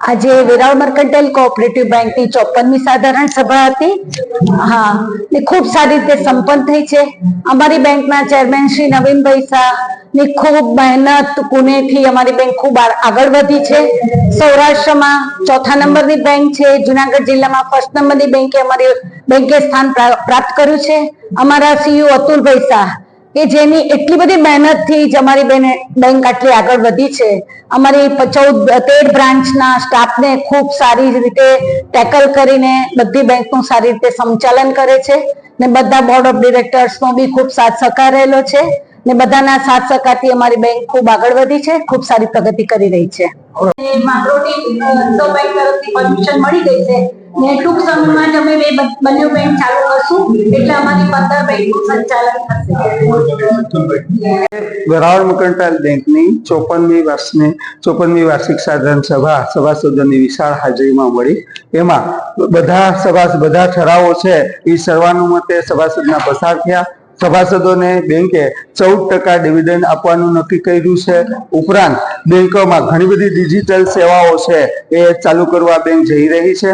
આજે Veraval mercantile cooperative બેંકની ચોપનમી સાધારણ સભા હતી. હા, ને ખૂબ સારી રીતે સંપન્ન થઈ છે. અમારી બેંકના ચેરમેન શ્રી નવીનભાઈ શાહની ખૂબ મહેનત કુનેથી અમારી બેંક ખૂબ આગળ વધી છે. સૌરાષ્ટ્રમાં ચોથા નંબરની બેંક છે. જુનાગઢ જિલ્લામાં ફર્સ્ટ નંબરની બેંકે અમારી બેંકે સ્થાન પ્રાપ્ત કર્યું છે. અમારા સીઈઓ અતુલભાઈ શાહ કે જેની એટલી બધી મહેનતથી જ અમારી બેને બેંક આટલી આગળ વધી છે. અમારી ચૌદ, તેર બ્રાન્ચના સ્ટાફને ખૂબ સારી રીતે ટેકલ કરીને બધી બેંકનું સારી રીતે સંચાલન કરે છે ને બધા બોર્ડ ઓફ ડિરેક્ટર્સનો બી ખૂબ સાથ સહકાર રહેલો છે ને બધાના સાથ સહકારથી અમારી બેંક ખૂબ આગળ વધી છે, ખૂબ સારી પ્રગતિ કરી રહી છે. માંગરોળની રિઝર્વ તરફથી પરમિશન મળી ગઈ છે. ને ટૂંક સમયમાં અમે બે બંને બેંક ચાલુ કરશું. એટલે અમારી પંદર બેંકનું સંચાલન થશે. વેરાવળ મર્કન્ટાઇલ બેંકની ચોપનમી વર્ષની, ચોપનમી વાર્ષિક સાધારણ સભા સભાસદોની વિશાળ હાજરીમાં મળી. એમાં બધા સભા, બધા ઠરાવો છે એ સર્વાનુમતે સભાસદના પસાર થયા. સભાસદોને બેંકે ચૌદ ટકા ડિવિડન્ડ આપવાનું નક્કી કર્યું છે. ઉપરાંત બેંકોમાં ઘણી બધી ડિજિટલ સેવાઓ છે એ ચાલુ કરવા બેંક જઈ રહી છે.